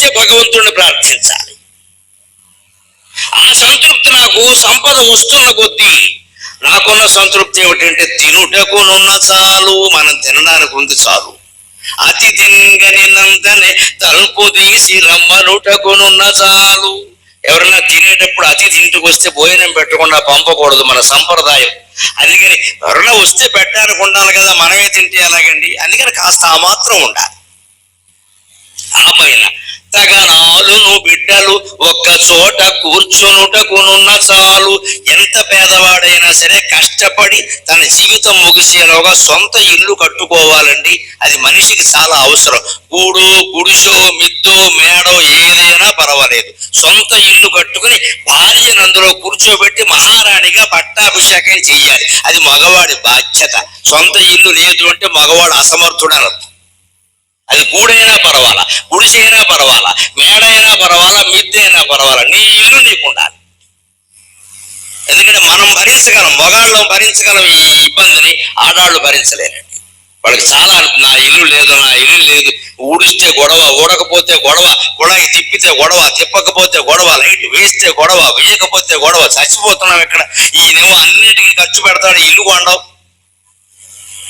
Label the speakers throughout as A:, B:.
A: వస్తే భగవంతుడిని ప్రార్థించాలి. ఆ సంతృప్తి నాకు సంపద వస్తున్న కొద్దీ నాకున్న సంతృప్తి ఏమిటంటే తినుటకునున్న చాలు మనం తినడానికి ఉంది చాలు. అతి తింగనినంతనే తలుపు తీసి రమ్మనుటకునున్న చాలు. ఎవరైనా తినేటప్పుడు అతిథి ఇంటికి వస్తే భోజనం పెట్టకుండా పంపకూడదు మన సంప్రదాయం. అందుకని ఎవరైనా వస్తే పెట్టడానికి ఉండాలి కదా మనమే తింటే ఎలాగండి? అందుకని కాస్త ఆ మాత్రం ఉండాలి. ఆమెన తగనాలును బిడ్డలు ఒక్క చోట కూర్చునుటకునున్న చాలు. ఎంత పేదవాడైనా సరే కష్టపడి తన జీవితం ముగిసేలోగా సొంత ఇల్లు కట్టుకోవాలండి. అది మనిషికి చాలా అవసరం. గూడు గుడిసో మిద్దో మేడో ఏదైనా పర్వాలేదు. సొంత ఇల్లు కట్టుకుని భార్యను అందులో కూర్చోబెట్టి మహారాణిగా పట్టాభిషేకం చేయాలి. అది మగవాడి బాధ్యత. సొంత ఇల్లు లేదు అంటే మగవాడు అసమర్థుడు అనర్థం అది గూడైనా పర్వాలా గుడిసైనా పర్వాలా మేడైనా పర్వాలా మిద్దైనా పర్వాలా నీ ఇల్లు నీకు ఉండాలి. ఎందుకంటే మనం భరించగలం మగాళ్ళం భరించగలం ఈ ఇబ్బందిని ఆడాళ్ళు భరించలేరండి. వాళ్ళకి చాలా నా ఇల్లు లేదు నా ఇల్లు లేదు ఊడిస్తే గొడవ ఊడకపోతే గొడవ కుళాయి తిప్పితే గొడవ తిప్పకపోతే గొడవ లైట్ వేస్తే గొడవ వేయకపోతే గొడవ చచ్చిపోతున్నాం ఇక్కడ. ఈయనేమో అన్నిటికీ ఖర్చు పెడతాడు ఇల్లు కొండవు.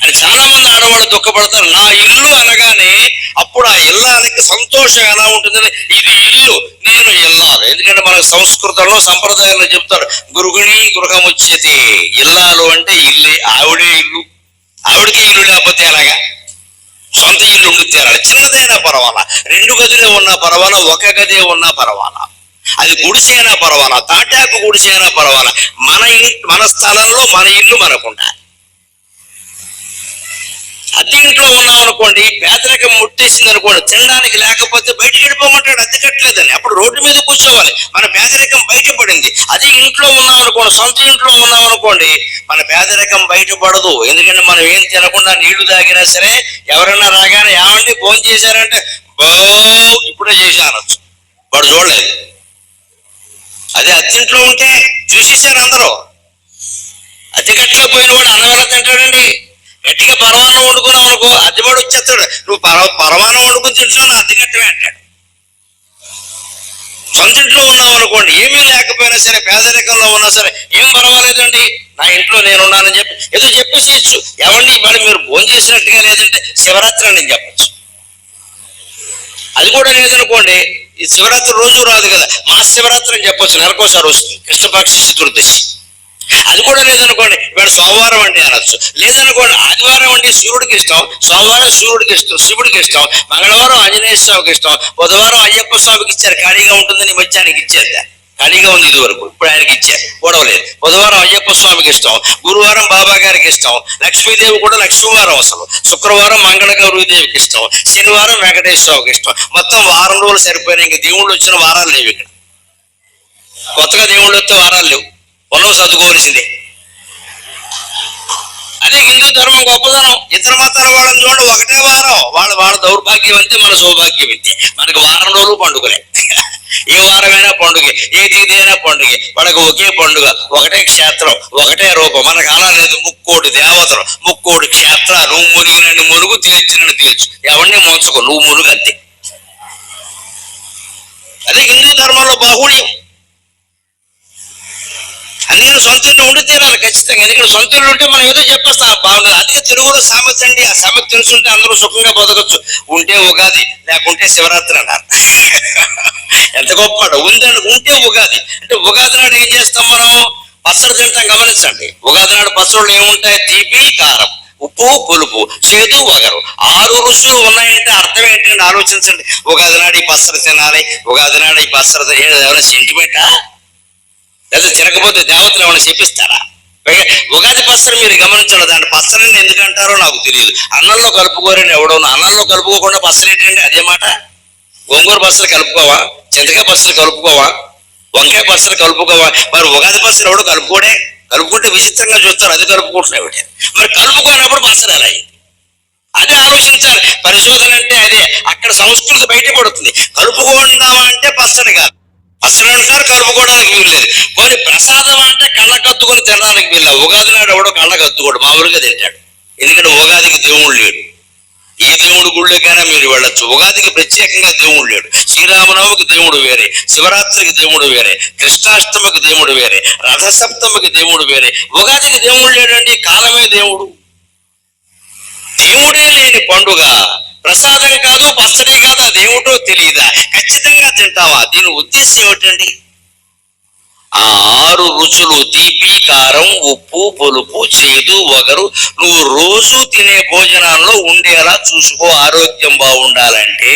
A: అని చాలా మంది ఆడవాళ్ళు దుఃఖపడతారు. నా ఇల్లు అనగానే అప్పుడు ఆ ఇల్లాలకి సంతోషం ఎలా ఉంటుందని ఇది ఇల్లు నేను ఇల్లాలు. ఎందుకంటే మన సంస్కృతంలో సంప్రదాయంలో చెప్తారు గురుగుని గృహం వచ్చేది. ఇల్లాలు అంటే ఇల్లే ఆవిడే ఇల్లు. ఆవిడకి ఇల్లు లేకపోతే ఎలాగా? సొంత ఇల్లు ఉండి తీరాలి. చిన్నదైనా పర్వాలా. రెండు గదులే ఉన్నా పర్వాలా ఒక గదే ఉన్నా పర్వాలా. అది గుడిసైనా పర్వాలా తాటాకు గుడిసైనా పర్వాలా. మన ఇన్ మన స్థలంలో మన ఇల్లు మనకుండాలి. ఉండాలి అద్దె ఇంట్లో ఉన్నాం అనుకోండి పేదరికం ముట్టేసింది అనుకోండి తినడానికి లేకపోతే బయటికి వెళ్ళిపోమంటాడు అద్దె కట్టలేదని అప్పుడు రోడ్డు మీద కూర్చోవాలి. మన పేదరికం బయటపడింది అదే ఇంట్లో ఉన్నాం అనుకోండి సొంత ఇంట్లో ఉన్నాం అనుకోండి మన పేదరికం బయటపడదు ఎందుకంటే మనం ఏం తినకుండా నీళ్ళు తాగినా సరే ఎవరైనా రాగానే ఏమండి ఫోన్ చేశారంటే బో ఇప్పుడే చేశా అనొచ్చు. వాడు చూడలేదు. అదే అత్తింట్లో ఉంటే చూసేసారు అందరూ. అద్దె కట్టలేకపోయిన వాడు అన్నవరం తింటాడండి. గట్టిగా పరమాణం వండుకున్నావు అనుకో అద్దెవాడు వచ్చేస్తాడు. నువ్వు పర పరమాణం వండుకుని తింటున్నావు నా అద్దె అంటాడు. సొంత ఇంట్లో ఉన్నావు అనుకోండి ఏమీ లేకపోయినా సరే పేదరికంలో ఉన్నా సరే ఏం పర్వాలేదండి? నా ఇంట్లో నేను ఉన్నానని చెప్పి ఏదో చెప్పేసేయచ్చు ఎవండి మరి మీరు భోజనం చేసినట్టుగా లేదంటే శివరాత్రి అని చెప్పచ్చు. అది కూడా లేదనుకోండి ఈ శివరాత్రి రోజు రాదు కదా మా శివరాత్రి అని చెప్పొచ్చు నెలకోసారి వస్తుంది. కృష్ణపక్ష చతుర్దశి. అది కూడా లేదనుకోండి ఇవాళ సోమవారం అండి అనొచ్చు. లేదనుకోండి ఆదివారం అండి సూర్యుడికి ఇష్టం సోమవారం సూర్యుడికి ఇష్టం శివుడికి ఇష్టం మంగళవారం ఆంజనేయ స్వామికి ఇష్టం బుధవారం అయ్యప్ప స్వామికి ఇచ్చారు ఖాళీగా ఉంటుందని మధ్యాహ్నానికి ఇచ్చారు. ఖాళీగా ఉంది ఇదివరకు ఇప్పుడు ఆయనకి ఇచ్చారు గొడవలేదు. బుధవారం అయ్యప్ప స్వామికి ఇష్టం గురువారం బాబా గారికి ఇష్టం లక్ష్మీదేవి కూడా లక్ష్మీవారం అసలు శుక్రవారం మంగళ గౌరీదేవికి ఇష్టం శనివారం వెంకటేశ్వరరావుకి ఇష్టం. మొత్తం వారం రోజులు సరిపోయినాయి ఇంక దేవుళ్ళు వచ్చిన వారాలు లేవు ఇక్కడ. కొత్తగా దేవుళ్ళు వస్తే వారాలు లేవు. పొలం చదువుకోవలసిందే. అదే హిందూ ధర్మం గొప్పదనం. ఇతర మతాల వాళ్ళని చూడండి ఒకటే వారం. వాళ్ళ వాళ్ళ దౌర్భాగ్యం అంతే మన సౌభాగ్యం అంతే. మనకి వారం రోజులు పండుగలే. ఏ వారమైనా పండుగ ఏ తేదీ అయినా పండుగ. వాళ్ళకి ఒకే పండుగ ఒకటే క్షేత్రం ఒకటే రూపం. మనకు అలా లేదు ముక్కోటి దేవతలు ముక్కోటి క్షేత్రాలు. నువ్వు మునిగినని మునుగు తీర్చినని తీర్చు ఎవరిని మోసకు నువ్వు మునుగు అంతే అదే హిందూ ధర్మంలో బాహుళ్యం. అందుకని సొంత ఇల్లు ఉండి తీరాలి ఖచ్చితంగా. ఎందుకంటే సొంత ఇల్లు ఉంటే మనం ఏదో చెప్పేస్తాం బాగుంది అదే తెలుగులో సామెత అండి. ఆ సామెత తెలుసుంటే అందరూ సుఖంగా బతకచ్చు. ఉంటే ఉగాది లేకుంటే శివరాత్రి అన్నారు. ఎంత గొప్ప ఉందని ఉందండి ఉంటే ఉగాది. అంటే ఉగాది నాడు ఏం చేస్తాం మనం? పచ్చడి తింటాం గమనించండి. ఉగాది నాడు పచ్చళ్ళు ఏముంటాయి? తీపి కారం. ఉప్పు పులుపు. చేదు వగరు. ఆరు రుచులు ఉన్నాయంటే అర్థం ఏంటంటే ఆలోచించండి. ఉగాది నాడు ఈ పచ్చడి తినాలి. ఉగాది నాడు ఈ పచ్చడి తినాలి ఏమైనా సెంటిమెంటా లేదా తినకపోతే దేవతలు ఏమైనా చెప్పిస్తారా ఉగాది పచ్చడి మీరు గమనించాలి దాంట్లో పచ్చడిని ఎందుకు అంటారో నాకు తెలియదు. అన్నంలో కలుపుకోరని ఎవడో అన్నంలో కలుపుకోకుండా పచ్చడి ఏంటంటే అదే మాట? గోంగూర పచ్చడి కలుపుకోవా? చింతకాయ పచ్చడి కలుపుకోవా? వంకాయ పచ్చడి కలుపుకోవా? మరి ఉగాది పచ్చడి ఎవడో కలుపుకోడే? కలుపుకుంటే విచిత్రంగా చూస్తారు అది కలుపుకుంటున్నాయి ఒకటి మరి కలుపుకోనప్పుడు పచ్చడి ఎలా అయింది? అదే ఆలోచించాలి. పరిశోధన అంటే అదే అక్కడ సంస్కృతి బయటపడుతుంది. కలుపుకుందామా అంటే పచ్చడి కాదు. అసలు అంటారు కలుపుకోవడానికి వీల్లేదు పోనీ ప్రసాదం అంటే కళ్ళ కత్తుకొని తినడానికి వీళ్ళ ఉగాది నాడు ఎవడో కళ్ళ కత్తుకోడు. మామూలుగా తింటాడు. ఎందుకంటే ఉగాదికి దేవుడు లేడు. ఏ దేవుడి గుళ్ళకైనా మీరు వెళ్ళొచ్చు. ఉగాదికి ప్రత్యేకంగా దేవుడు లేడు. శ్రీరామనవమికి దేవుడు వేరే. శివరాత్రికి దేవుడు వేరే. కృష్ణాష్టమికి దేవుడు వేరే. రథసప్తమికి దేవుడు వేరే. ఉగాదికి దేవుడు లేడండి కాలమే దేవుడు. దేవుడే లేని పండుగ. ప్రసాదం కాదు పచ్చడి కాదు అదేమిటో తెలియదా ఖచ్చితంగా తింటావా. దీని ఉద్దేశం ఏమిటండి? ఆ ఆరు రుచులు తీపి కారం ఉప్పు పులుపు చేదు వగరు. నువ్వు రోజు తినే భోజనాల్లో ఉండేలా చూసుకో ఆరోగ్యం బాగుండాలంటే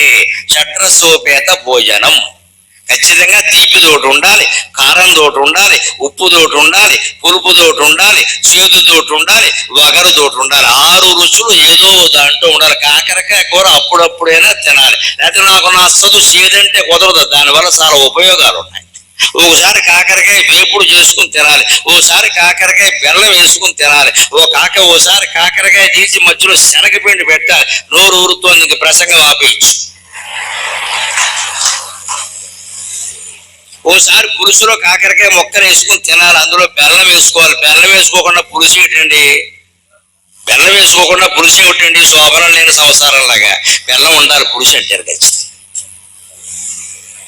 A: చట్రసోపేత భోజనం. ఖచ్చితంగా తీపి తోటి ఉండాలి కారం తోటి ఉండాలి ఉప్పు తోటి ఉండాలి పులుపు తోటి ఉండాలి చేదు తోటి ఉండాలి వగరు తోటి ఉండాలి. ఆరు రుచులు ఏదో దాంట్లో ఉండాలి. కాకరకాయ కూర అప్పుడప్పుడైనా తినాలి. లేకపోతే నాకు నచ్చదు చేదంటే కుదరదు. దానివల్ల చాలా ఉపయోగాలు ఉన్నాయి. ఒకసారి కాకరకాయ వేపుడు చేసుకుని తినాలి. ఓసారి కాకరకాయ బెల్లం వేసుకుని తినాలి. ఓ కాక ఓసారి కాకరకాయ తీసి మధ్యలో శనగపిండి పెట్టాలి. నోరు ఊరుతోంది. ఇంక ప్రసంగం ఆపేయచ్చు. ఓసారి పులుసులో కాకరకాయ మొక్కను వేసుకుని తినాలి. అందులో బెల్లం వేసుకోవాలి. బెల్లం వేసుకోకుండా పులుసు ఏంటండి బెల్లం వేసుకోకుండా పులుసు ఏమిటండి? శోభనం లేని సంసారం లాగా బెల్లం ఉండాలి పులుసు అంటారు ఖచ్చితంగా.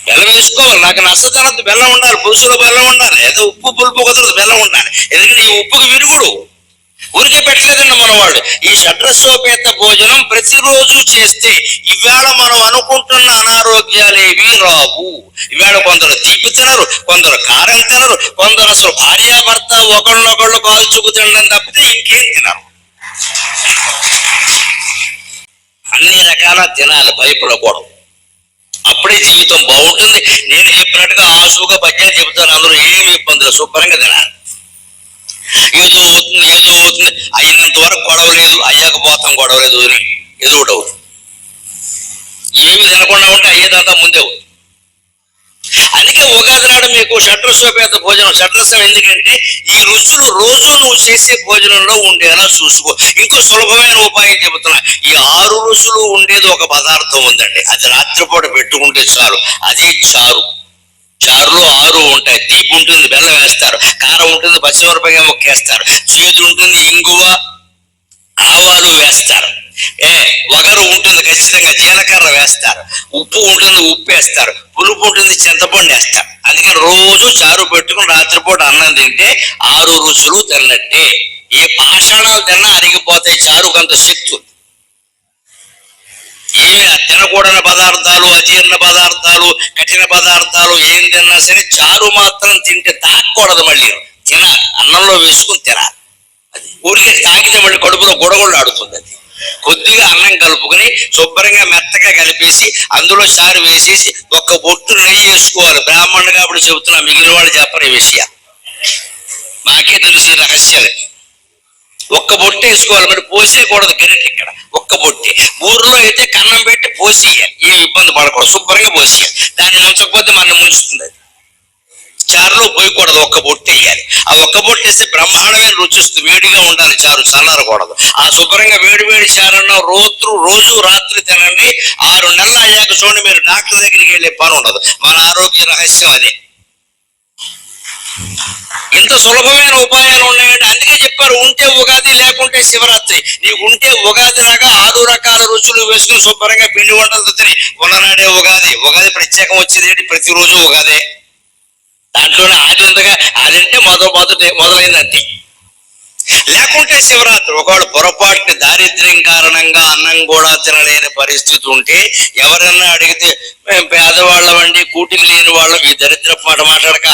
A: బెల్లం వేసుకోవాలి. నాకు నష్టతనద్దు బెల్లం ఉండాలి పులుసులో బెల్లం ఉండాలి. ఏదో ఉప్పు పులుపు కుదరదు బెల్లం ఉండాలి. ఎందుకంటే ఈ ఉప్పుకి విరుగుడు. ఊరికే పెట్టలేదండి మనవాడు. ఈ షడ్రసోపేత భోజనం ప్రతిరోజు చేస్తే ఇవాళ మనం అనుకుంటున్న అనారోగ్యాలు ఏవి రావు. ఇవాళ కొందరు తీపి తినరు కొందరు కారం తినరు కొందరు అసలు భార్యాభర్త ఒకళ్ళొకళ్ళు కాల్చుకు తినడం తప్పితే ఇంకేం తినరు. అన్ని రకాల తినాలి భయపడకూడదు. అప్పుడే జీవితం బాగుంటుంది. నేను చెప్పినట్టుగా ఆసుగా పద్యాలు చెబుతాను అందరూ ఏమి ఇబ్బందులు శుభ్రంగా తినాలి ఏదో అవుతుంది ఏదో అవుతుంది అయినంత వరకు గొడవ లేదు అయ్యాక పోతాం గొడవ లేదు అని ఏదో ఒకటి అవుతుంది. ఏమి తినకుండా ఉంటే అయ్యేదంతా ముందే అందుకే ఉగాది నాడు మీకు షట్రస్వపేత భోజనం షట్రస్వం ఎందుకంటే ఈ రుచులు రోజు నువ్వు చేసే భోజనంలో ఉండేలా చూసుకో. ఇంకో సులభమైన ఉపాయం చెబుతున్నా ఈ ఆరు రుచులు ఉండేది ఒక పదార్థం ఉందండి. అది రాత్రిపూట పెట్టుకుంటే చాలు. అదే చారు. చారులో ఆరు ఉంటాయి. తీపి ఉంటుంది బెల్లం వేస్తారు. కారం ఉంటుంది పచ్చిమిరపకాయ మొక్కేస్తారు చేదు ఉంటుంది ఇంగువ ఆవాలు వేస్తారు. ఏ వగరు ఉంటుంది ఖచ్చితంగా జీలకర్ర వేస్తారు. ఉప్పు ఉంటుంది ఉప్పు వేస్తారు. పులుపు ఉంటుంది చింతపండు వేస్తారు. అందుకని రోజు చారు పెట్టుకుని రాత్రిపూట అన్నం తింటే ఆరు రుచులు తిన్నట్టే. ఏ పాషాణాలు తిన్నా అరిగిపోతాయి చారు కొంత శక్తి. ఏ తినకూడని పదార్థాలు అజీర్ణ పదార్థాలు కఠిన పదార్థాలు ఏం తిన్నా సరే చారు మాత్రం తింటే తాకూడదు మళ్ళీ. తినాలి. అన్నంలో వేసుకుని తినాలి. ఊరికే తాగితే మళ్ళీ కడుపులో గొడగొళ్ళు ఆడుతుంది అది. కొద్దిగా అన్నం కలుపుకొని శుభ్రంగా మెత్తగా కలిపేసి అందులో చారు వేసేసి ఒక్క బొట్టు నెయ్యి వేసుకోవాలి. బ్రాహ్మణుడు కాబట్టి చెబుతున్నా మిగిలిన వాళ్ళు చెప్పని విషయం మాకే తెలిసి రహస్యాలు. ఒక్క బొట్టు వేసుకోవాలి మరి పోసేయకూడదు గరిట ఇక్కడ. ఒక్క బొట్టే. ఊర్లో అయితే కన్నం పెట్టి పోసేయాలి. ఏ ఇబ్బంది పడకూడదు. శుభ్రంగా పోసేయాలి. దాన్ని ముంచకపోతే మన ముంచుతుంది అది. చారులో పోయకూడదు ఒక్క బొట్టు వేయాలి ఆ ఒక్క బొట్టు వేస్తే బ్రహ్మాండమైన రుచిస్తూ వేడిగా ఉండాలి చారు చల్లారకూడదు. ఆ శుభ్రంగా వేడి వేడి చారన్న రోజు రోజు రాత్రి తినండి. ఆరు నెలలు అయ్యాక చూడండి మీరు డాక్టర్ దగ్గరికి వెళ్ళే పని ఉండదు. మన ఆరోగ్య రహస్యం అదే. ఇంత సులభమైన ఉపాయాలు ఉన్నాయంటే అందుకే చెప్పారు ఉంటే ఉగాది లేకుంటే శివరాత్రి. నీకు ఉంటే ఉగాది లాగా ఆరు రకాల రుచులు వేసుకుని శుభ్రంగా పిండి వంటలతో తిని ఉన్ననాడే ఉగాది. ఉగాది ప్రత్యేకం వచ్చేది ఏంటి? ప్రతిరోజు ఉగాదే. దాంట్లోనే ఆది ఉందిగా ఆది మొదలు మొదటి మొదలైంది అంతే లేకుంటే శివరాత్రి. ఒకవేళ పొరపాటుని దారిద్ర్యం కారణంగా అన్నం కూడా తినలేని పరిస్థితి ఉంటే ఎవరన్నా అడిగితే మేము పేదవాళ్ళమండి కూటికి లేని వాళ్ళం ఈ దరిద్ర మాట మాట్లాడక.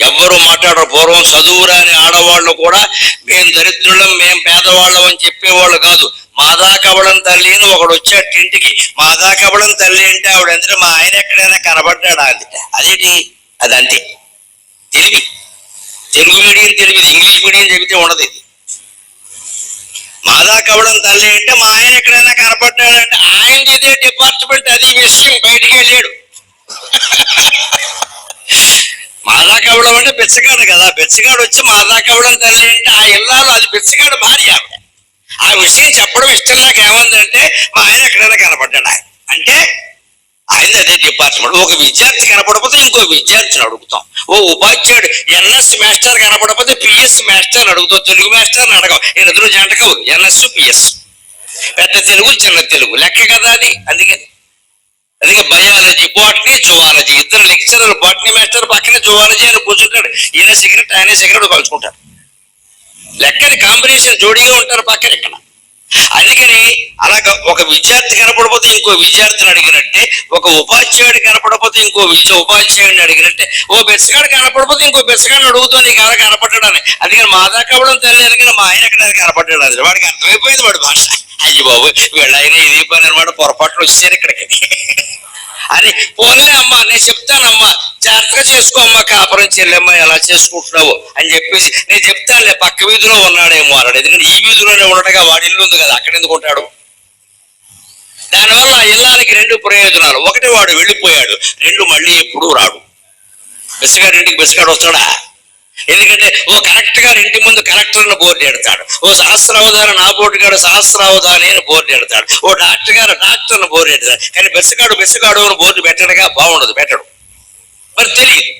A: ఎవ్వరు మాట్లాడరు. పూర్వం చదువురాని ఆడవాళ్ళు కూడా మేము దరిద్రులం మేము పేదవాళ్ళం అని చెప్పేవాళ్ళు కాదు. మాదా కవడం తల్లి అని ఒకడు వచ్చాడు ఇంటికి మాదా కవడం తల్లి అంటే ఆవిడ మా ఆయన ఎక్కడైనా కనబడ్డాడు అది అదేంటి? అది తెలివి తెలుగు మీడియం తెలివి ఇంగ్లీష్ మీడియం చెబితే ఉండదు ఇది. మాదా కవడం తల్లి అంటే మా ఆయన ఎక్కడైనా కనపడ్డాడంటే ఆయన ఇదే డిపార్ట్మెంట్ అది విషయం బయటికి వెళ్ళాడు. మాదా కవడం అంటే బిచ్చగాడు కదా బెచ్చగాడు వచ్చి మాదా కవడం తల్లి అంటే ఆ ఇల్లాలు అది బెచ్చగాడు భార్య. ఆ విషయం చెప్పడం ఇష్టం నాకు ఏముందంటే మా ఆయన ఎక్కడైనా కనపడ్డాడు. ఆయన అంటే ఆయన అదే డిపార్ట్మెంట్ ఒక విద్యార్థి కనపడకపోతే ఇంకో విద్యార్థిని అడుగుతాం. ఓ ఉపాధ్యాయుడు ఎన్ఎస్ మాస్టర్ కనపడకపోతే పిఎస్ మాస్టర్ అడుగుతాం. తెలుగు మాస్టర్ని అడగం. నేను ఎదురు జంటకు ఎన్ఎస్ పిఎస్. పెద్ద తెలుగు చిన్న తెలుగు. లెక్క కదా అది. అందుకని అందుకే బయాలజీ బాటనీ జువాలజీ. ఇద్దరు లెక్చరర్ బాటనీ మాస్టర్ పక్కనే జువాలజీ అని కూర్చుంటాడు. ఈయన సిగరెట్ ఆయన సిగరెట్ కలుసుకుంటారు లెక్కని కాంబినేషన్ జోడీగా ఉంటారు పక్కన ఇక్కడ. అందుకని అలాగ ఒక విద్యార్థి కనపడపోతే ఇంకో విద్యార్థిని అడిగినట్టే ఒక ఉపాధ్యాయుడు కనపడపోతే ఇంకో విద్య ఉపాధ్యాయుడిని అడిగినట్టే ఓ బెచ్చగాడు కనపడపోతే ఇంకో బెచ్చగాడిని అడుగుతూ నీకు అలా కనపడ్డాడని. అందుకని మా దాకా అవ్వడం తెలియదు కానీ మా ఆయన ఎక్కడ కనపడ్డాడు అది వాడికి అర్థమైపోయింది వాడి భాష. అయ్యి బాబు వీళ్ళ ఆయన ఇది పని అనమాట పొరపాట్లు వచ్చారు ఇక్కడికి. అని పోలే అమ్మా నేను చెప్తానమ్మా. జాగ్రత్తగా చేసుకో అమ్మా కాపురం చెల్లెమ్మ ఎలా చేసుకుంటున్నావు అని చెప్పేసి. నేను చెప్తానులే పక్క వీధిలో ఉన్నాడేమో అన్నాడు. ఎందుకంటే ఈ వీధిలోనే ఉండటగా వాడి ఇల్లు ఉంది కదా అక్కడ ఎందుకు ఉంటాడు? దానివల్ల ఆ ఇల్లానికి రెండు ప్రయోజనాలు. ఒకటి వాడు వెళ్ళిపోయాడు రెండు మళ్ళీ ఎప్పుడూ రాడు. బెసగాడు ఇంటికి వస్తాడా? ఎందుకంటే ఓ కలెక్టర్ గారు ఇంటి ముందు కలెక్టర్ను బోర్డు ఎడతాడు ఓ సహస్రావధాన నా బోర్డు గారు సహస్రావధాని అని బోర్డు ఎడతాడు ఓ డాక్టర్ గారు డాక్టర్ను బోర్డు ఎడతాడు కానీ బెస్సగాడు బెస్సగాడు అని బోర్డు పెట్టడగా బాగుండదు పెట్టడు. మరి తెలియదు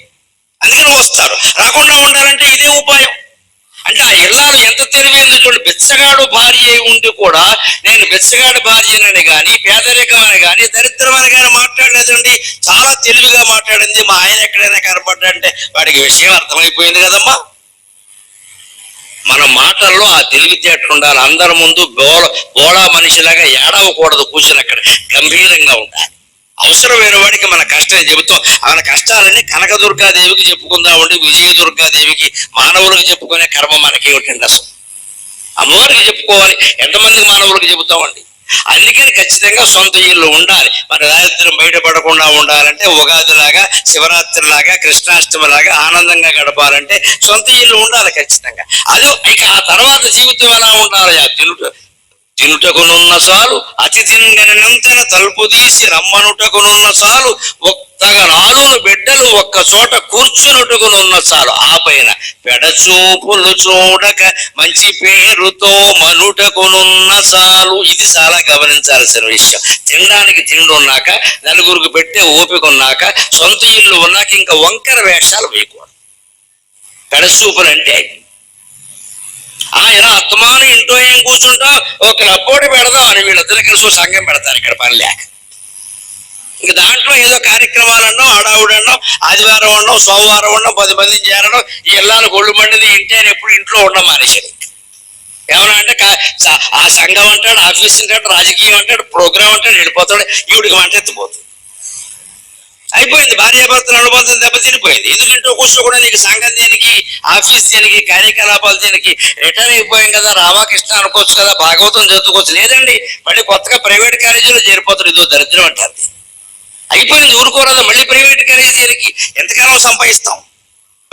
A: అందుకని వస్తారు. రాకుండా ఉండాలంటే ఇదే ఉపాయం. అంటే ఆ ఇల్లాలు ఎంత తెలివి చూడండి బెచ్చగాడు భార్య అయి ఉండి కూడా నేను బెచ్చగాడు భార్యనని గాని కానీ దరిద్రం అని కానీ మాట్లాడలేదండి. చాలా తెలివిగా మాట్లాడింది. మా ఆయన ఎక్కడైనా కనపడ్డంటే వాడికి విషయం అర్థమైపోయింది కదమ్మా. మన మాటల్లో ఆ తెలివితేటలు ఉండాలి. అందరి ముందు బోల బోళా మనిషిలాగా ఏడవకూడదు కూర్చుని అక్కడ గంభీరంగా ఉండాలి. అవసరమైన వాడికి మన కష్టం చెబుతాం. మన కష్టాలన్నీ కనకదుర్గాదేవికి చెప్పుకుందామండి. విజయదుర్గాదేవికి మానవులకు చెప్పుకునే కర్మ మనకి అసలు? అమ్మవారికి చెప్పుకోవాలి. ఎంతమంది మానవులకు చెబుతామండి? అందుకని ఖచ్చితంగా సొంత ఇల్లు ఉండాలి. మరి దారిద్ర్యం బయటపడకుండా ఉండాలంటే ఉగాది లాగా శివరాత్రి లాగా కృష్ణాష్టమి లాగా ఆనందంగా గడపాలంటే సొంత ఇల్లు ఉండాలి ఖచ్చితంగా. అది ఇక ఆ తర్వాత జీవితం ఎలా ఉండాలి? ఆ తినుట తినుటకునున్న సాలు అతిథింగని నింతన తలుపు తీసి రమ్మనుటకునున్న సాలు ఒక్కగ నాలుగు బిడ్డలు ఒక్క చోట కూర్చునుటకునున్న సాలు. ఆ పైన పెడచూపులు చూడక మంచి పేరుతో మనుటకునున్న చాలు ఇది చాలా గమనించాల్సిన విషయం. తినడానికి తిండి ఉన్నాక నలుగురికి పెట్టే ఓపిక ఉన్నాక సొంత ఇల్లు ఉన్నాక ఇంకా వంకర వేషాలు వేయకూడదు. పెడచూపులు అంటే ఆ ఇలా ఇంట్లో ఏం కూర్చుంటాం? ఒక క్లబ్బోటి పెడదాం అని వీళ్ళిద్దరు కలిసి ఓ సంఘం పెడతారు ఇక్కడ పని లేక. ఇంక దాంట్లో ఏదో కార్యక్రమాలన్నో హడావుడన్నో ఆదివారం ఉండడం సోమవారం ఉండడం పది మందిని చేరడం ఈ ఇళ్ళాలు గొళ్ళు మండిది ఇంటి అని ఎప్పుడు ఇంట్లో ఉండడం మానేశారు. ఏమన్నా అంటే ఆ సంఘం అంటాడు ఆఫీస్ అంటాడు రాజకీయం అంటాడు ప్రోగ్రామ్ అంటాడు వెళ్ళిపోతాడు ఈవిడికి వంట ఎత్తిపోతుంది. అయిపోయింది. భార్యాభర్తల అనుబంధం దెబ్బతినిపోయింది ఎందుకంటే కూర్చో కూడా నీకు సంఘం దేనికి ఆఫీస్ దేనికి కార్యకలాపాలు దేనికి రిటైర్ అయిపోయాం కదా రామకృష్ణ అనుకోవచ్చు కదా భాగవతం చదువుకోవచ్చు. లేదండి మళ్ళీ కొత్తగా ప్రైవేట్ కాలేజీలో చేరిపోతారు. ఇదో దరిద్రం అంటారు. అయిపోయింది. ఊరుకోరాదు. మళ్ళీ ప్రైవేట్ కాలేజీ దేనికి? ఎంతకాలం సంపాదిస్తాం?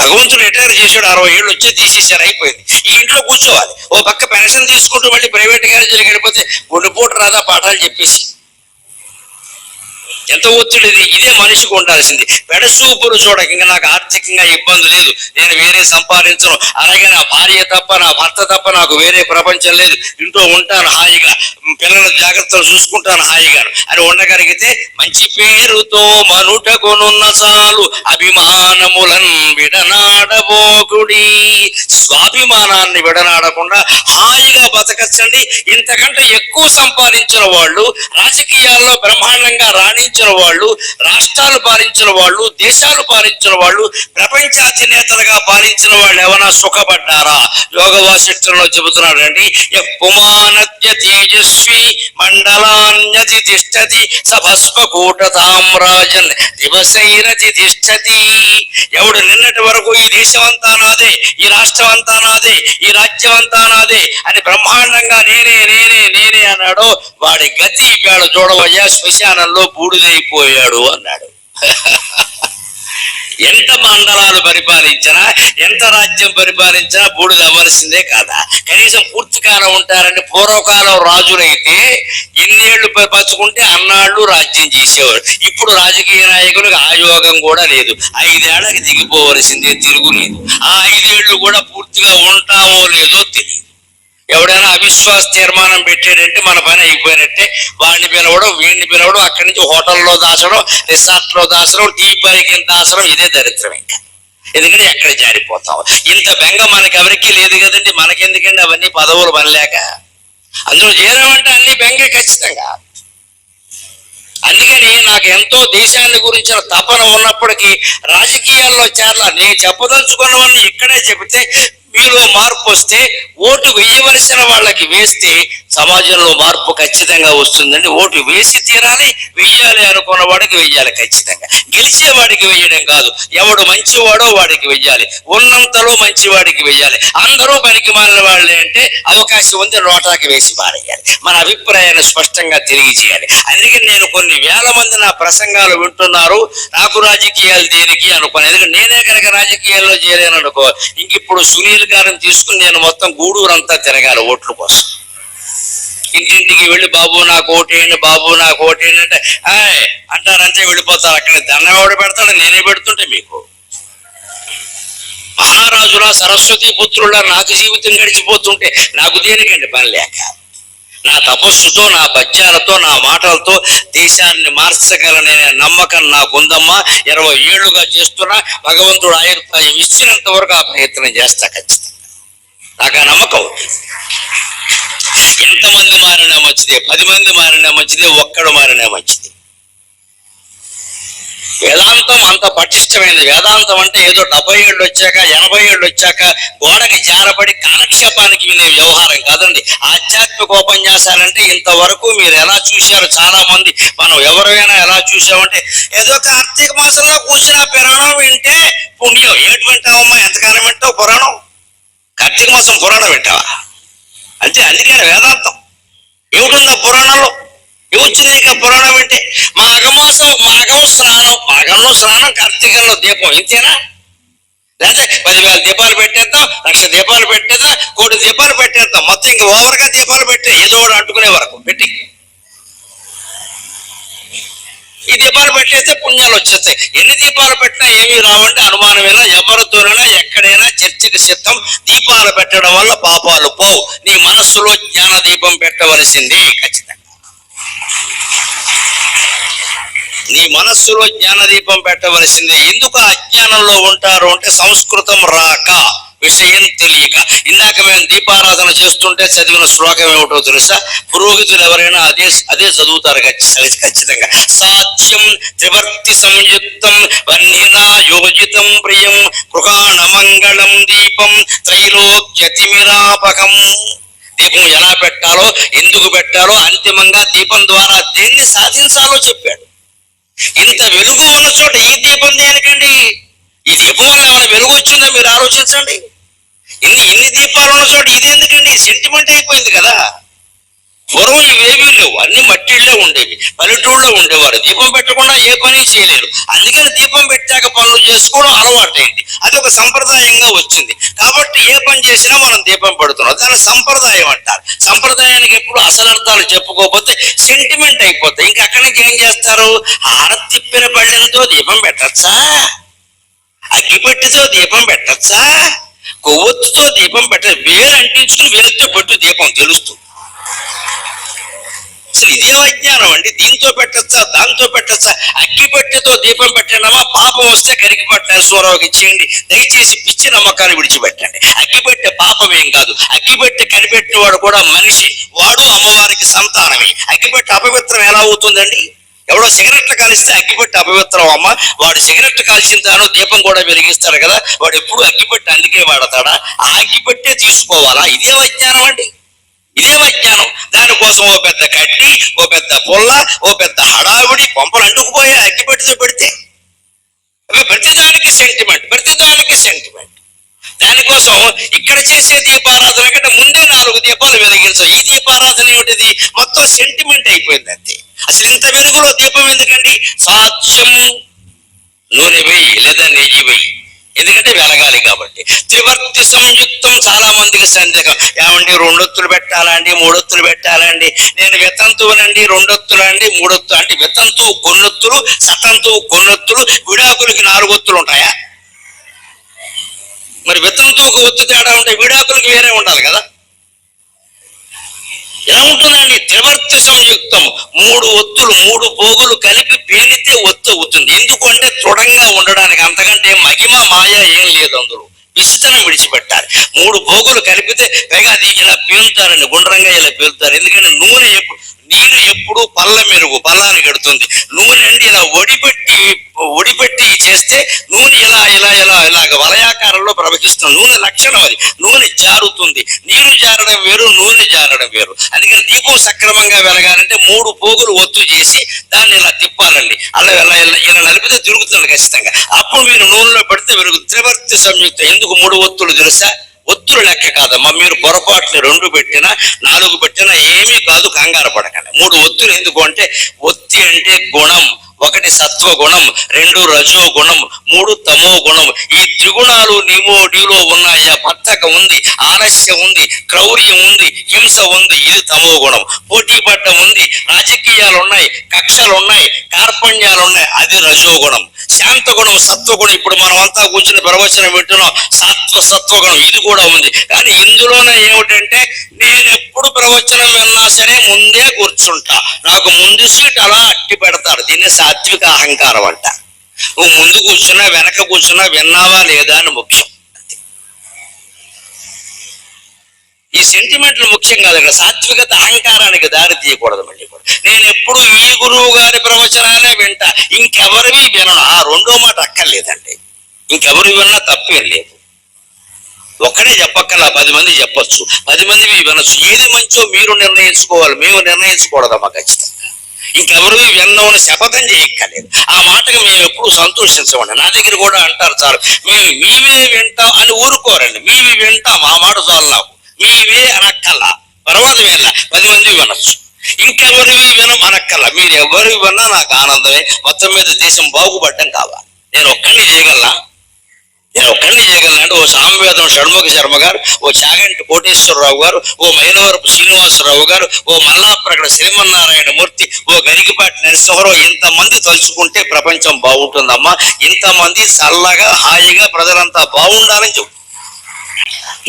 A: భగవంతుడు రిటైర్ చేశాడు. అరవై ఏళ్ళు వచ్చే తీసేశారు. అయిపోయింది. ఈ ఇంట్లో కూర్చోవాలి. ఓ పక్క పెన్షన్ తీసుకుంటూ మళ్ళీ ప్రైవేట్ కాలేజీలకు వెళ్ళిపోతే గుండెపోటు రాదా పాఠాలు చెప్పేసి? ఎంత ఒత్తిడి ఇది? ఇదే మనిషికి ఉండాల్సింది. పెడసూపులు చూడక ఇంకా నాకు ఆర్థికంగా ఇబ్బంది లేదు. నేను వేరే సంపాదించను. అలాగే నా భార్య తప్ప నా భర్త తప్ప నాకు వేరే ప్రపంచం లేదు. ఇంట్లో ఉంటాను హాయిగా. పిల్లల జాగ్రత్తలు చూసుకుంటాను హాయిగా. అని ఉండగలిగితే మంచి పేరుతో మనుటకొనున్న చాలు. అభిమానములను విడనాడబోకుడి. స్వాభిమానాన్ని విడనాడకుండా హాయిగా బతకచ్చండి. ఇంతకంటే ఎక్కువ సంపాదించిన వాళ్ళు రాజకీయాల్లో బ్రహ్మాండంగా రాణించిన వాళ్ళు రాష్ట్రాలు పాలించిన వాళ్ళు దేశాలు పాలించిన వాళ్ళు ప్రపంచాధినేతలుగా పాలించిన వాళ్ళు ఏమైనా సుఖపడ్డారా? యోగ వాసిష్టంలో చెబుతున్నాడండి "యః పుమానద్య తేజస్వి మండలాన్యతి తిష్టతి సభస్వకూట తామ్రాజన్ దివసైరతి తిష్టతి. ఎవడు నిన్నటి వరకు ఈ దేశం అంతా నాదే ఈ రాష్ట్రం అంతా నాదే ఈ రాజ్యం అంతా నాదే అని బ్రహ్మాండంగా నేనే నేనే నేనే అన్నాడో వాడి గతి ఇవాళ చూడవయ్యా శ్మశానంలో బూడిదైపోయాడు అన్నాడు. ఎంత మండలాలు పరిపాలించినా ఎంత రాజ్యం పరిపాలించినా బూడిద అవ్వాల్సిందే కాదా? కనీసం పూర్తి కాలం ఉంటారని పూర్వకాలం రాజులైతే ఎన్నేళ్ళు ప- పచ్చుకుంటే అన్నాళ్ళు రాజ్యం చేసేవారు. ఇప్పుడు రాజకీయ నాయకులకు ఆ యోగం కూడా లేదు. ఐదేళ్ళకి దిగిపోవలసిందే తిరుగులేదు. ఆ ఐదేళ్ళు కూడా పూర్తిగా ఉంటామో లేదో తెలియదు ఎవడైనా అవిశ్వాస తీర్మానం పెట్టాడంటే మన పని అయిపోయినట్టే వాడిని పిలవడం వీడిని పిలవడం అక్కడి నుంచి హోటల్లో దాచడం రిసార్ట్లో దాచడం టీ పైకి దాచడం ఇదే దరిద్రం ఇంకా. ఎందుకంటే ఎక్కడ జారిపోతాం ఇంత బెంగ మనకి ఎవరికీ లేదు కదండి. మనకెందుకండి అవన్నీ పదవులు పనిలేక అందులో చేరామంటే అన్ని బెంగే ఖచ్చితంగా. అందుకని నాకు ఎంతో దేశాన్ని గురించిన తపన ఉన్నప్పటికీ రాజకీయాల్లో చేరాల. నేను చెప్పదలుచుకున్నవన్నీ ఇక్కడే చెబితే మీలో మార్పు వస్తే ఓటు వేయవలసిన వాళ్ళకి వేస్తే సమాజంలో మార్పు ఖచ్చితంగా వస్తుందండి. ఓటు వేసి తీరాలి వెయ్యాలి అనుకున్న వాడికి వెయ్యాలి ఖచ్చితంగా. గెలిచే వాడికి వెయ్యడం కాదు. ఎవడు మంచివాడో వాడికి వెయ్యాలి ఉన్నంతలో మంచివాడికి వెయ్యాలి అందరూ పనికి మాలిన వాళ్ళే అంటే అవకాశం ఉంది రోటాకి వేసి మారేయాలి మన అభిప్రాయాన్ని స్పష్టంగా తెలియజేయాలి అందుకని నేను కొన్ని వేల మంది నా ప్రసంగాలు వింటున్నారు. నాకు రాజకీయాలు దేనికి అనుకోను. ఎందుకంటే నేనే కనుక రాజకీయాల్లో చేయలేను అనుకో ఇంక ఇప్పుడు సునీల్ గారిని తీసుకుని నేను మొత్తం గూడూరు అంతా తిరగాలి ఓట్ల కోసం. ఇంటింటికి వెళ్ళి బాబు నాకు ఓటేయండి బాబు నాకు ఓటేయండి అంటే ఆయ్ అంటారంటే వెళ్ళిపోతారు. అక్కడ దండం ఎవడు పెడతాడు? నేనే పెడుతుంటే మీకు. మహారాజుల సరస్వతి పుత్రుల నాకు జీవితం గడిచిపోతుంటే నాకు దేనికండి పని లేక? నా తపస్సుతో నా పద్యాలతో నా మాటలతో దేశాన్ని మార్చగలనే నమ్మకం నాకుందమ్మా. ఇరవై ఏళ్ళుగా చేస్తున్నా భగవంతుడు ఆయుర్దాయం ఇచ్చినంత వరకు ఆ ప్రయత్నం చేస్తా ఖచ్చితంగా. నాకు ఆ నమ్మకం. ఎంతమంది మారినా మంచిదే పది మంది మారినా మంచిదే ఒక్కడు మారినా మంచిది. వేదాంతం అంత పటిష్టమైనది. వేదాంతం అంటే ఏదో డెబ్బై ఏళ్ళు వచ్చాక ఎనభై ఏళ్ళు వచ్చాక గోడకి జారబడి కాలక్షేపానికి వినే వ్యవహారం కాదండి. ఆధ్యాత్మిక ఉపన్యాసాలంటే ఇంతవరకు మీరు ఎలా చూశారు చాలా మంది మనం ఎవరైనా ఎలా చూసామంటే ఏదో కార్తీక మాసంలో కూర్చున్న పురాణం వింటే పుణ్యం. ఏటి వింటావమ్మా ఎంతకాలం వింటావు పురాణం? కార్తీక మాసం పురాణం వింటావా? అంతే అందుకే వేదాంతం. ఏమిటుందా పురాణంలో? ఏమొచ్చింది ఇక పురాణం అంటే మాఘమాసం మాఘం స్నానం మాఘంలో స్నానం కార్తీకంలో దీపం ఇంతేనా? లేదా పదివేల దీపాలు పెట్టేద్దాం లక్ష దీపాలు పెట్టేద్దాం కోటి దీపాలు పెట్టేద్దాం మొత్తం ఇంక ఓవర్గా దీపాలు పెట్టే ఏదో ఒకటి అంటుకునే వరకు పెట్టి. ఈ దీపాలు పెట్టేస్తే పుణ్యాలు వచ్చేస్తాయి. ఎన్ని దీపాలు పెట్టినా ఏమీ రావండి అనుమానమైనా ఎవరితోనైనా ఎక్కడైనా చర్చకు సిద్ధం. దీపాలు పెట్టడం వల్ల పాపాలు పోవు. నీ మనస్సులో జ్ఞాన దీపం పెట్టవలసింది ఖచ్చితంగా. మనస్సులో జ్ఞాన దీపం ఎందుకు అజ్ఞానంలో ఉంటారు అంటే సంస్కృతం రాక విషయం తెలియక. ఇందాక మేము దీపారాధన చేస్తుంటే చదివిన శ్లోకం ఏమిటో తెలుసా? పురోహితులు ఎవరైనా అదే అదే చదువుతారు ఖచ్చితంగా. సాధ్యం త్రివర్తి సంయుక్తం వన్యనా యోజితం ప్రియం కృకాణ మంగళం దీపం త్రైలోక్యతిమిరాపకం. దీపం ఎలా పెట్టాలో ఎందుకు పెట్టాలో అంతిమంగా దీపం ద్వారా దేన్ని సాధించాలో చెప్పాడు. ఇంత వెలుగు ఉన్న చోట ఈ దీపం దేనికండి? ఈ దీపం వల్ల ఏమైనా వెలుగు వచ్చిందో మీరు ఆలోచించండి. ఇన్ని ఇన్ని దీపాలు ఉన్న చోట ఇది ఎందుకండి? సెంటిమెంట్ అయిపోయింది కదా. పూర్వం ఇవేమీ లేవు. అన్ని మట్టిళ్ళే ఉండేవి. పల్లెటూళ్ళలో ఉండేవారు. దీపం పెట్టకుండా ఏ పని చేయలేరు. అందుకని దీపం పెట్టాక పనులు చేసుకోవడం అలవాటైంది. అది ఒక సంప్రదాయంగా వచ్చింది. కాబట్టి ఏ పని చేసినా మనం దీపం పెడుతున్నాం. దాన్ని సంప్రదాయం అంటారు. సంప్రదాయానికి ఎప్పుడు అసలు అర్థాలు చెప్పుకోకపోతే సెంటిమెంట్ అయిపోతాయి ఇంకా అక్కడి నుంచి ఏం చేస్తారు? ఆరతిప్పిన తిప్పిన దీపం పెట్టచ్చా? అగ్గిపెట్టితో దీపం పెట్టచ్చా? కొవ్వొత్తుతో దీపం పెట్ట వేలు అంటించుకుని వేలుతో పెట్టు దీపం తెలుస్తుంది. అసలు ఇదేం అజ్ఞానం అండి. దీంతో పెట్టచ్చా దాంతో పెట్టచ్చా? అగ్గిపెట్టెతో దీపం పెట్టండమా పాపం వస్తే కరికి పట్టాలి సూరవకి ఇచ్చేయండి. దయచేసి పిచ్చి నమ్మకాన్ని విడిచిపెట్టండి. అగ్గి పెట్టే పాపం ఏం కాదు. అగ్గి పెట్టి కనిపెట్టిన వాడు కూడా మనిషి వాడు అమ్మవారికి సంతానమే. అగ్గి పెట్టి అపవిత్రం ఎలా అవుతుందండి? ఎవడో సిగరెట్లు కాలిస్తే అగ్గిపెట్టి అపవిత్రం అమ్మ. వాడు సిగరెట్ కాల్చిన తాను దీపం కూడా వెలిగిస్తాడు కదా. వాడు ఎప్పుడు అగ్గిపెట్టి అందుకే వాడతాడా? ఆ అగ్గిపెట్టే తీసుకోవాలా? ఇదే అజ్ఞానం అండి. ఇదే వైజ్ఞానం దానికోసం ఓ పెద్ద కడ్డి ఓ పెద్ద పుల్ల ఓ పెద్ద హడావిడి పంపలు అంటుకుపోయే అగ్గిపెట్టితో పెడితే. ప్రతిదానికి సెంటిమెంట్ ప్రతిదానికి సెంటిమెంట్ దానికోసం ఇక్కడ చేసే దీపారాధన కంటే ముందే నాలుగు దీపాలు వెలిగించాం. ఈ దీపారాధన ఏమిటిది? మొత్తం సెంటిమెంట్ అయిపోయింది అంతే. అసలు ఇంత వెలుగులో దీపం ఎందుకండి? సాధ్యం నూనె వెయ్యి లేదా నెయ్యి వెయ్యి ఎందుకంటే వెలగాలి కాబట్టి. త్రివర్తి సంయుక్తం చాలా మందికి సందేహం ఏమండి రెండొత్తులు పెట్టాలండి మూడొత్తులు పెట్టాలండి? నేను వితంతువునండి రెండొత్తులు అండి మూడొత్తు అంటే వితంతు కొన్నొత్తులు సతంతు కొన్నొత్తులు విడాకులకి నాలుగొత్తులు ఉంటాయా? మరి వితంతువుకు ఒత్తు తేడా ఉంటే విడాకులకి వేరే ఉండాలి కదా? ఎలా ఉంటుందండి? త్రివర్తి సంయుక్తం మూడు ఒత్తులు మూడు పోగులు కలిపి పేలితే ఒత్తు అవుతుంది. ఎందుకు అంటే దృఢంగా ఉండడానికి అంతకంటే మాయ ఏం లేదు అందులో విస్తనం విడిచిపెట్టాలి మూడు పోగులు కలిపితే పైగా అది ఇలా పేలుతారండి గుండ్రంగా ఇలా పేలుతారు ఎందుకంటే నూనె ఎప్పుడు నీరు ఎప్పుడు పళ్ళ మెరుగు పల్లాన్ని కడుతుంది. నూనె అండి ఇలా ఒడిపెట్టి ఒడిపెట్టి చేస్తే నూనె ఇలా ఇలా ఇలా ఇలాగ వలయాకారంలో ప్రవహిస్తుంది నూనె లక్షణం అది. నూనె జారుతుంది. నీరు జారడం వేరు నూనె జారడం వేరు. అందుకని దీపం సక్రమంగా వెలగాలంటే మూడు పోగులు ఒత్తు చేసి దాన్ని ఇలా తిప్పాలండి. అలా ఇలా ఇలా ఇలా నలిపితే తిరుగుతుంది ఖచ్చితంగా. అప్పుడు మీరు నూనెలో పెడితే వెలుగు త్రివర్తి సంయుక్త. ఎందుకు మూడు ఒత్తులు తెలుసా? ఒత్తులు లెక్క కాదమ్మా మీరు పొరపాటుని రెండు పెట్టినా నాలుగు పెట్టినా ఏమీ కాదు కంగారు పడకండి. మూడు ఒత్తులు ఎందుకు అంటే ఒత్తి అంటే గుణం. ఒకటి సత్వ గుణం రెండు రజో గుణం మూడు తమో గుణం. ఈ త్రిగుణాలు నీమో నీలో ఉన్నాయా? బద్ధకం ఉంది ఆలస్యం ఉంది క్రౌర్యం ఉంది హింస ఉంది ఇది తమో గుణం. పోటీ పడ్డం ఉంది రాజకీయాలు ఉన్నాయి కక్షలు ఉన్నాయి కార్పణ్యాలు ఉన్నాయి అది రజో గుణం. శాంత గుణం సత్వగుణం. ఇప్పుడు మనం అంతా కూర్చుని ప్రవచనం వింటున్నాం. సాత్వ సత్వగుణం. ఇది కూడా ఉంది. కానీ ఇందులోనే ఏమిటంటే నేను ఎప్పుడు ప్రవచనం విన్నా సరే ముందే కూర్చుంటా. నాకు ముందు సీట్ అలా అట్టి పెడతారు దీన్ని సాత్విక అహంకారం అంట. నువ్వు ముందు కూర్చున్నా వెనక కూర్చున్నా విన్నావా లేదా అని ముఖ్యం. ఈ సెంటిమెంట్లు ముఖ్యం కాదు ఇక్కడ. సాత్వికత అహంకారానికి దారి తీయకూడదు మళ్ళీ కూడా. నేను ఎప్పుడు ఈ గురువు గారి ప్రవచనాలే వింటా. ఇంకెవరివి వినను ఆ రెండో మాట అక్కర్లేదండి. ఇంకెవరు విన్నా తప్పేం లేదు. ఒక్కడే చెప్పక్కర్లా. పది మంది చెప్పొచ్చు. పది మంది వినొచ్చు. ఏది మంచో మీరు నిర్ణయించుకోవాలి. మేము నిర్ణయించకూడదమ్మా ఖచ్చితంగా. ఇంకెవరు విన్నామని శపథం చేయక్కర్లేదు. ఆ మాటకి మేము ఎప్పుడు సంతోషించమండి. నా దగ్గర కూడా అంటారు చాలు మేము మీవే వింటాం అని ఊరుకోరండి. మీవి వింటాం. ఆ మాట చాలు నాకు. మీవే అనక్కల్లా పర్వాలేదు పది మంది వినొచ్చు. ఇంకెవరివి వినం అనక్కల్లా మీరు ఎవరు విన్నా నాకు ఆనందమే. మొత్తం మీద దేశం బాగుపడడం కావాలి. నేను ఒక్కడిని చేయగలనా? నేను ఒక్కడిని చేయగలను అంటే ఓ సామవేదం షణ్ముఖ శర్మ గారు ఓ చాగంటి కోటేశ్వరరావు గారు ఓ మైనవరపు శ్రీనివాసరావు గారు ఓ మల్లాప్రగడ శ్రీమన్నారాయణ మూర్తి ఓ గరికపాటి నరసింహరావు ఇంతమంది తలుచుకుంటే ప్రపంచం బాగుంటుందమ్మా. ఇంతమంది చల్లగా హాయిగా ప్రజలంతా బాగుండాలని చెప్పు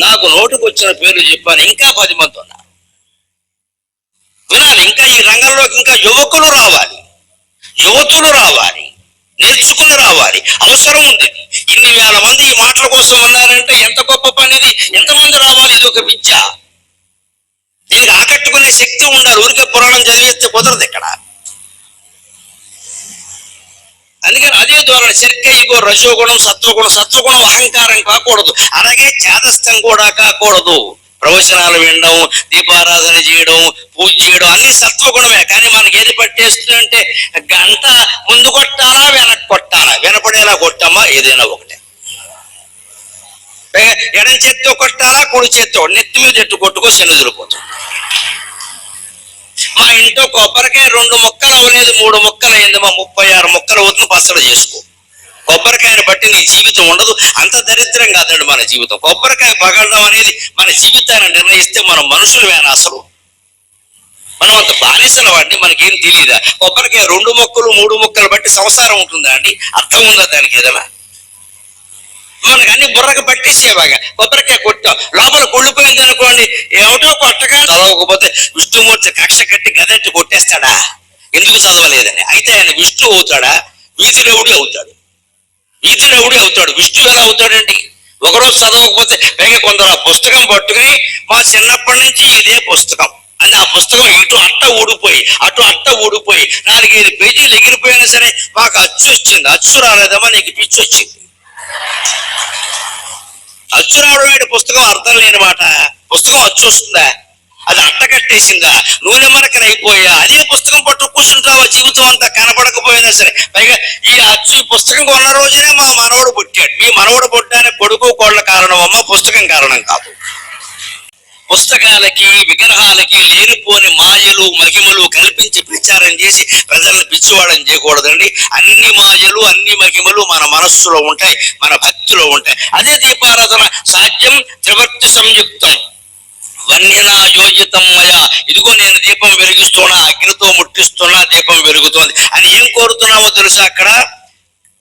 A: నాకు నోటుకు వచ్చిన పేర్లు చెప్పాను ఇంకా పది మంది ఉన్నారు. వినాలి ఇంకా ఈ రంగంలోకి ఇంకా యువకులు రావాలి. యువతులు రావాలి నేర్చుకుని రావాలి. అవసరం ఉంది ఇన్ని వేల మంది ఈ మాటల కోసం ఉన్నారంటే ఎంత గొప్ప పని ఇది? ఎంతమంది రావాలి ఇది ఒక విద్య? దీనికి ఆకట్టుకునే శక్తి ఉండాలి. ఊరికే పురాణం చదివేస్తే కుదరదు ఇక్కడ అందుకని అదే ద్వారా రజోగుణం సత్వగుణం సత్వగుణం అహంకారం కాకూడదు. అలాగే చేతస్థం కూడా కాకూడదు. ప్రవచనాలు వినడం దీపారాధన చేయడం పూజ చేయడం అన్ని సత్వగుణమే. కానీ మనకి ఏది పట్టేస్తుందంటే గంట ముందు కొట్టాలా వెనక్కి కొట్టాలా? వినపడేలా కొట్టమ్మా ఏదైనా ఒకటే. ఎడం చేత్తో కొట్టాలా కుడి చేత్తో? నెత్తి మీద ఎట్టు కొట్టుకో శనిదిరిపోతుంది మా ఇంట్లో కొబ్బరికాయ రెండు మొక్కలు అవ్వలేదు మూడు మొక్కలు అయింది మా ముప్పై ఆరు మొక్కలు అవుతుంది పచ్చడి చేసుకో. కొబ్బరికాయని బట్టి నీ జీవితం ఉండదు. అంత దరిద్రం కాదండి మన జీవితం. కొబ్బరికాయ పగలడం అనేది మన జీవితాన్ని నిర్ణయిస్తే మనం మనుషులమేనా అసలు. మనం అంత బానిసల వాడిని మనకేం తెలియదా కొబ్బరికాయ రెండు మొక్కలు మూడు మొక్కలు బట్టి సంసారం ఉంటుందా అండి? అర్థం ఉందా దానికి ఏదైనా? మనకు అన్ని బుర్రకు పట్టేసేవాగా కొబ్బరికాయ కొట్టాం. లోపల కుళ్ళిపోయింది అనుకోండి ఏమిటో కొట్టగా చదవకపోతే విష్ణుమూర్తి కక్ష కట్టి గదెట్టి కొట్టేస్తాడా? ఎందుకు చదవలేదని. అయితే ఆయన విష్ణు అవుతాడా? వీధిరవుడి అవుతాడు. వీధిరవుడి అవుతాడు విష్ణు ఎలా అవుతాడండి. ఒకరోజు చదవకపోతే పైగా కొందరు ఆ పుస్తకం పట్టుకుని మా చిన్నప్పటి నుంచి ఇదే పుస్తకం. అని ఆ పుస్తకం ఇటు అట్ట ఊడిపోయి అటు అట్ట ఊడిపోయి నాలుగైదు పేజీలు ఎగిరిపోయినా సరే మాకు అచ్చు వచ్చింది. అచ్చు రాలేదమ్మా నీకు పిచ్చి వచ్చింది. అచ్చు రావడం పుస్తకం అర్థం లేని మాట. పుస్తకం అచ్చు వస్తుందా? అది అట్టకట్టేసిందా నూనె మరకలు అయిపోయా అదే పుస్తకం పట్టు కూర్చుంటావా జీవితం అంతా కనపడకపోయినా సరే. పైగా ఈ ఈ పుస్తకం కొన్న రోజునే మా మనవడు పుట్టాడు. మీ మనవడు పుట్టానే కొడుకు కోళ్ళ కారణం అమ్మ పుస్తకం కారణం కాదు. పుస్తకాలకి విగ్రహాలకి లేనిపోని మాయలు మహిమలు కల్పించి ప్రచారం చేసి ప్రజలను పిచ్చివాడని చేయకూడదండి. అన్ని మాయలు అన్ని మహిమలు మన మనస్సులో ఉంటాయి మన భక్తిలో ఉంటాయి. అదే దీపారాధన సాధ్యం త్రివర్తి సంయుక్తం. వన్యనా యోజితమ్మయ ఇదిగో నేను దీపం వెలిగిస్తున్నా అగ్నితో ముట్టిస్తున్నా దీపం వెలుగుతోంది. అని ఏం కోరుతున్నావో తెలుసా అక్కడ?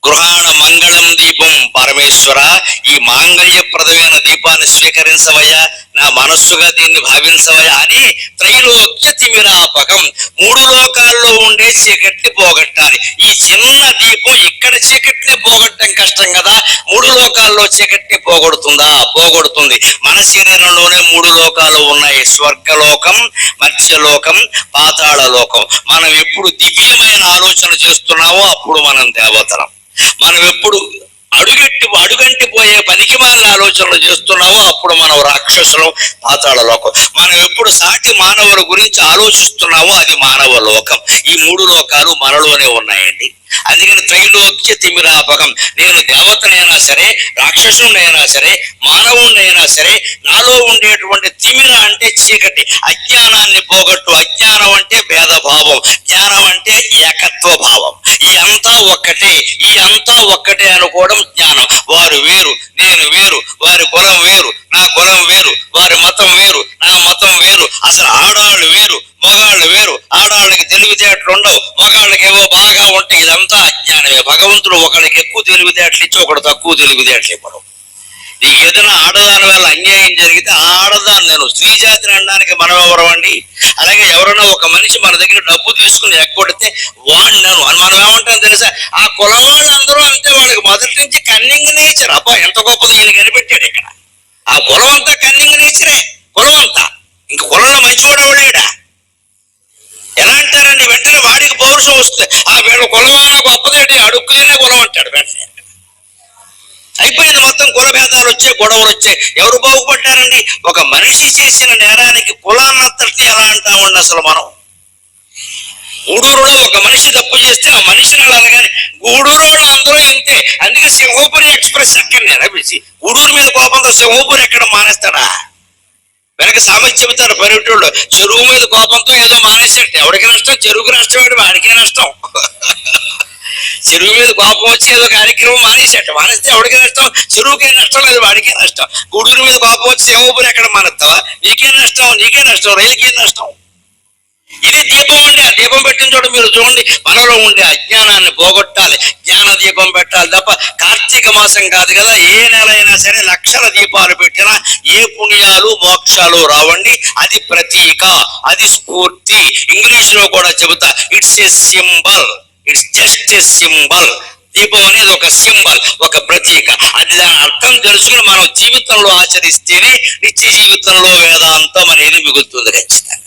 A: గృహాణ మంగళం దీపం. పరమేశ్వర ఈ మాంగళ్యప్రదమైన దీపాన్ని స్వీకరించవయ్యా. నా మనస్సుగా దీన్ని భావించవయ్యా అని త్రైలోక్య తిమిరాపకం మూడు లోకాల్లో ఉండే చీకటిని పోగొట్టాలి. ఈ చిన్న దీపం ఇక్కడ చీకటిని పోగొట్టడం కష్టం కదా. మూడు లోకాల్లో చీకటిని పోగొడుతుందా? పోగొడుతుంది. మన శరీరంలోనే మూడు లోకాలు ఉన్నాయి. స్వర్గలోకం మత్స్యలోకం పాతాళ లోకం మనం ఎప్పుడు దివ్యమైన ఆలోచన చేస్తున్నామో అప్పుడు మనం దేవతలం. మనం ఎప్పుడు అడుగెట్టి అడుగంటి పోయే పనికి మాలిన ఆలోచనలు చేస్తున్నామో అప్పుడు మనం రాక్షసులం పాతాళ లోకం. మనం ఎప్పుడు సాటి మానవుల గురించి ఆలోచిస్తున్నామో అది మానవ లోకం. ఈ మూడు లోకాలు మనలోనే ఉన్నాయండి. అందుకని త్రైలోక్య తిమిరాపకం. నేను దేవతనైనా సరే రాక్షసునైనా సరే మానవుణ్ణైనా సరే నాలో ఉండేటువంటి తిమిర అంటే చీకటి. అజ్ఞానాన్ని పోగొట్టు. అజ్ఞానం అంటే భేదభావం. జ్ఞానం అంటే ఏకత్వ భావం ఈ అంతా ఒక్కటే. ఈ అంతా ఒక్కటే అనుకోవడం జ్ఞానం. వారు వేరు నేను వేరు వారి కులం వేరు నా కులం వేరు వారి మతం వేరు నా మతం వేరు. అసలు ఆడాళ్ళు వేరు మగాళ్ళు వేరు. ఆడాళ్ళకి తెలివితేటలు ఉండవు. మగాళ్ళకి ఏవో బాగా ఉంటాయి ఇదంతా అజ్ఞానమే. భగవంతుడు ఒకరికి ఎక్కువ తెలివితేటలు ఇచ్చి ఒకడు తక్కువ తెలివితేటలు ఇవ్వడం. నీకు ఏదైనా ఆడదాని వల్ల అన్యాయం జరిగితే ఆడదాన్ని నేను స్త్రీ జాతిని అనడానికి మనం ఎవరం అలాగే ఎవరైనా ఒక మనిషి మన దగ్గర డబ్బు తీసుకుని ఎక్కొడితే వాడిని నేను అని మనం ఏమంటాం తెలుసా? ఆ కులం వాళ్ళందరూ అంతే వాళ్ళకి మొదటి నుంచి కన్నింగ్ నేచర్ అబ్బా ఎంత గొప్పది ఈయన కనిపెట్టాడు ఇక్కడ. ఆ కులం అంతా కన్నింగ్ నేచరే కులం అంతా. ఇంక కులంలో మంచివాడు ఎవడాడా ఎలా అంటారండి వెంటనే వాడికి పౌరుషం వస్తే ఆ వీళ్ళ కులమైనా గొప్పదేంటి అడుక్కులేనే కులం అంటాడు వెంటనే. అయిపోయింది. మొత్తం కుల భేదాలు వచ్చాయి గొడవలు వచ్చాయి. ఎవరు బాగుపడ్డారండి? ఒక మనిషి చేసిన నేరానికి కులాన్నంతటి ఎలా అంటామండి అసలు మనం? గూడూరులో ఒక మనిషి తప్పు చేస్తే ఆ మనిషిని అలా అనగానే గూడూరు అందరూ ఇంతే. అందుకే సింహపురి ఎక్స్ప్రెస్ ఎక్కడ నేను గూడూరు మీద కోపంతో సింహపురి ఎక్కడ మానేస్తాడా? వెనక సామెత చెబుతారు పర్యటనలో చెరువు మీద కోపంతో ఏదో మానేసేట ఎవరికి నష్టం? చెరువుకి నష్టం ఏంటి? వాడికే నష్టం. చెరువు మీద కోపం వచ్చి ఏదో కార్యక్రమం మానేసేట మానేస్తే ఎవరికి నష్టం? చెరువుకే నష్టం లేదు వాడికే నష్టం. గుడుగురు మీద కోపం వచ్చి సింహపురి ఎక్కడ మానేస్తావా? నీకే నష్టం నీకే నష్టం రైలుకే నష్టం. ఇది దీపం అండి. ఆ దీపం పెట్టిన చోట మీరు చూడండి మనలో ఉండే అజ్ఞానాన్ని పోగొట్టాలి. జ్ఞాన దీపం పెట్టాలి తప్ప కార్తీక మాసం కాదు కదా. ఏ నెల అయినా సరే లక్షల దీపాలు పెట్టినా ఏ పుణ్యాలు మోక్షాలు రావండి. అది ప్రతీక అది స్ఫూర్తి. ఇంగ్లీష్లో కూడా చెబుతా it's a symbol it's just a symbol దీపం అనేది ఒక సింబల్ ఒక ప్రతీక. అది దాని అర్థం తెలుసుకుని మనం జీవితంలో ఆచరిస్తేనే నిత్య జీవితంలో వేదాంతం అనేది మిగులుతుంది ఖచ్చితంగా.